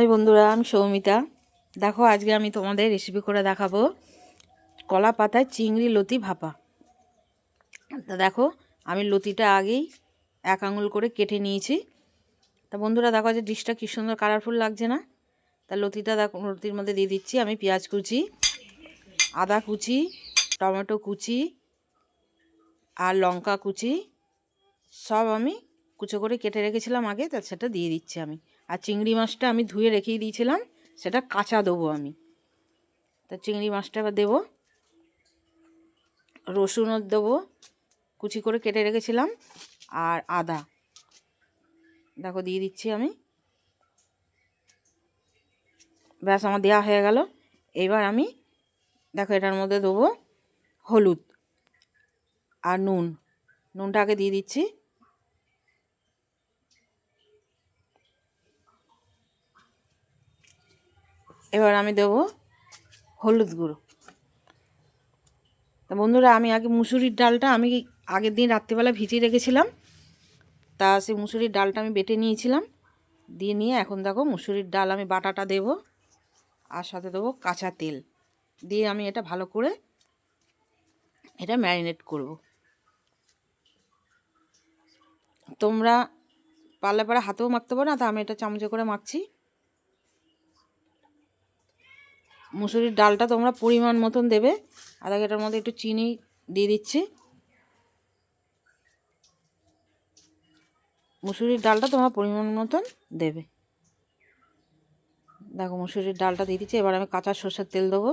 High বন্ধুরা, আমি সৌমিতা। দেখো, আজকে আমি তোমাদের রেসিপি করে দেখাবো কলা পাতায় চিংড়ি লতি ভাপা। তা দেখো, আমি লতিটা আগেই এক আঙুল করে কেটে নিয়েছি। তা বন্ধুরা, দেখো যে ডিশটা কী সুন্দর কালারফুল লাগছে না? তা লতিটা দেখো, লতির মধ্যে দিয়ে দিচ্ছি আমি পেঁয়াজ কুচি, আদা কুচি, টমেটো কুচি আর লঙ্কা কুচি। সব আমি কুচো করে কেটে রেখেছিলাম আগে, তা সেটা দিয়ে দিচ্ছি আমি। আর চিংড়ি মাছটা আমি ধুয়ে রেখেই দিয়েছিলাম, সেটা কাঁচা দেবো আমি। তা চিংড়ি মাছটা এবার দেবো, রসুনও দেবো, কুচি করে কেটে রেখেছিলাম, আর আদা। দেখো, দিয়ে দিচ্ছি আমি। ব্যাস, আমার দেওয়া হয়ে গেল। এবার আমি, দেখো, এটার মধ্যে দেবো হলুদ আর নুন। নুনটাকে দিয়ে দিচ্ছি। এবার আমি দেবো হলুদ গুঁড়ো। তা বন্ধুরা, আমি আগে মুসুরির ডালটা আমি আগের দিন রাত্রিবেলা ভিজিয়ে রেখেছিলাম। তা সেই মুসুরির ডালটা আমি বেটে নিয়েছিলাম। দিয়ে নিয়ে এখন দেখো মুসুরির ডাল আমি বাটাটা দেব আর সাথে দেবো কাঁচা তেল। দিয়ে আমি এটা ভালো করে এটা ম্যারিনেট করব। তোমরা পারলে পারে হাতেও মাখতে পারো, না তা আমি এটা চামচে করে মাখছি। মুসুরির ডালটা তোমরা পরিমাণ মতন দেবে। আধা এটার মধ্যে একটু চিনি দিয়ে দিচ্ছি। মুসুরির ডালটা তোমরা পরিমাণ মতন দেবে। দেখো, মুসুরির ডালটা দিয়ে দিচ্ছি। এবার আমি কাঁচা সর্ষের তেল দেবো।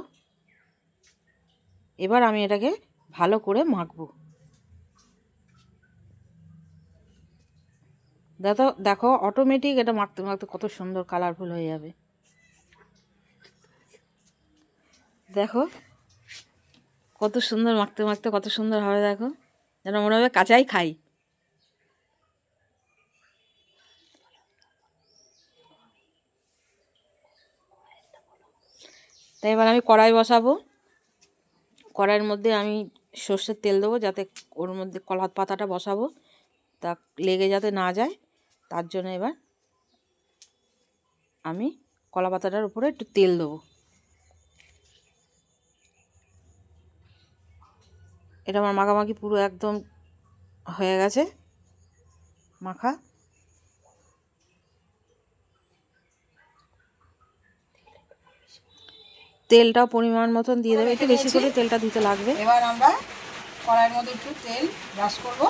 এবার আমি এটাকে ভালো করে মাখবো। দেখো দেখো অটোমেটিক এটা মাখতে মাখতে কত সুন্দর কালারফুল হয়ে যাবে। দেখো। কত সুন্দর মাখতে মাখতে কত সুন্দর হবে, দেখো। যেন মনে হবে কাঁচাই খাই। তাই এবার আমি কড়াই বসাবো। কড়াইয়ের মধ্যে আমি সর্ষের তেল দেবো, যাতে ওর মধ্যে কলাত পাতাটা বসাবো, তা লেগে যাতে না যায়। তার জন্য এবার আমি কলা পাতাটার উপরে একটু তেল দেবো। এটা আমার মাখামাখি পুরো একদম হয়ে গেছে। মাখা। তেলটাও পরিমাণ মতন দিয়ে দেবে। একটু বেশি করে তেলটা দিতে লাগবে। এবার আমরা কড়াইয়ের মধ্যে একটু তেল ব্রাশ করব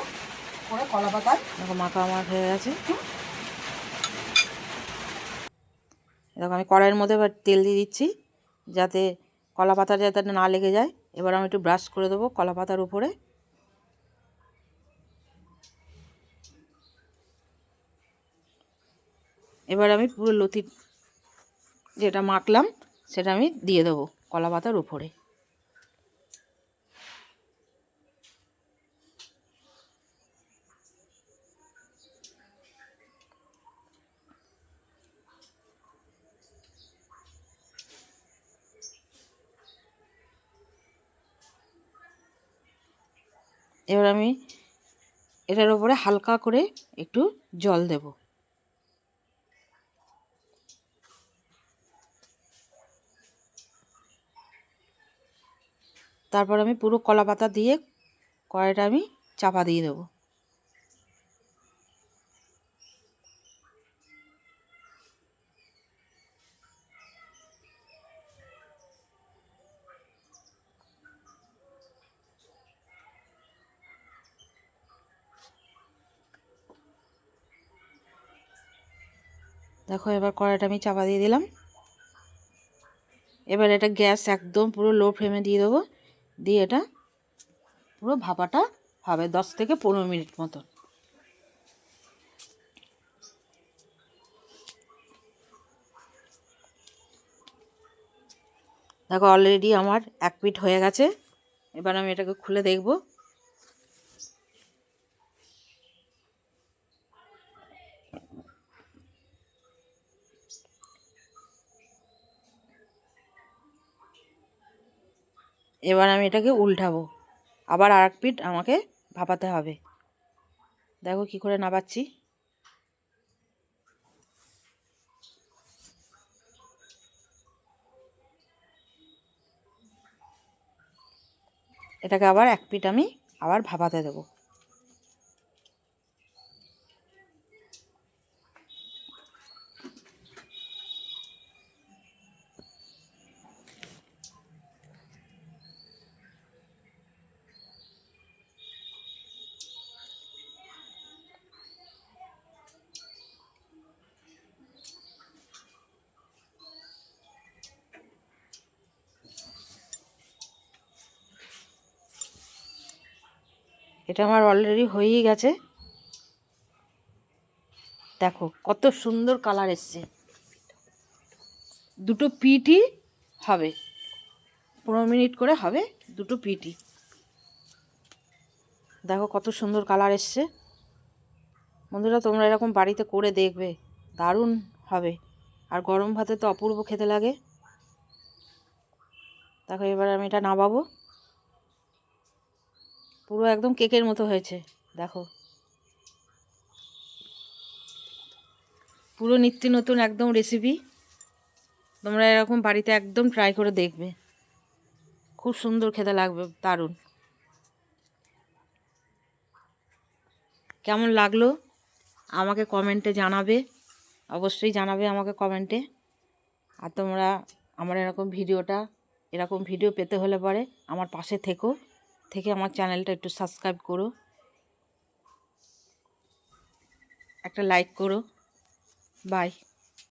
করে কলা পাতা। দেখো মাখা আমার হয়ে গেছে। দেখো আমি কড়াইয়ের মধ্যে এবার তেল দিয়ে দিচ্ছি যাতে কলা পাতা যাতে না লেগে যায়। এবার আমি একটু ব্রাশ করে দেবো কলা পাতার উপরে। এবার আমি পুরো লতি যেটা মাখলাম, সেটা আমি দিয়ে দেবো কলা পাতার উপরে। এবার আমি এটার ওপরে হালকা করে একটু জল দেব। তারপর আমি পুরো কলা পাতা দিয়ে কড়াইটা আমি চাপা দিয়ে দেবো। দেখো, এবার কড়াইটা আমি চাপা দিয়ে দিলাম। এবার এটা গ্যাস একদম পুরো লো ফ্লেমে দিয়ে দেবো। দিয়ে এটা পুরো ভাপাটা হবে দশ থেকে পনেরো মিনিট মতন। দেখো অলরেডি আমার এক পিট হয়ে গেছে। এবার আমি এটাকে খুলে দেখব। এবার আমি এটাকে উল্টাবো। আবার আর এক পিঠ আমাকে ভাপাতে হবে। দেখো কি করে নাবাচ্ছি। এটাকে আবার এক পিঠ আমি আবার ভাপাতে দেবো। এটা আমার অলরেডি হয়েই গেছে। দেখো, কত সুন্দর কালার এসছে। দুটো পিটি হবে। পনেরো মিনিট করে হবে দুটো পিঠই দেখো, কত সুন্দর কালার এসছে। বন্ধুরা, তোমরা এরকম বাড়িতে করে দেখবে। দারুণ হবে। আর গরম ভাতে তো অপূর্ব খেতে লাগে। দেখো, এবার আমি এটা নামাবো। পুরো একদম কেকের মতো হয়েছে, দেখো। পুরো নিত্য নতুন একদম রেসিপি তোমরা এরকম বাড়িতে একদম ট্রাই করে দেখবে। খুব সুন্দর খেতে লাগবে, দারুণ। কেমন লাগল? আমাকে কমেন্টে জানাবে। অবশ্যই জানাবে আমাকে কমেন্টে। আর তোমরা আমার এরকম ভিডিওটা, এরকম ভিডিও পেতে হলে পরে আমার পাশে থেকো। থেকে আমার চ্যানেলটা একটু সাবস্ক্রাইব করো। একটা লাইক করো। বাই।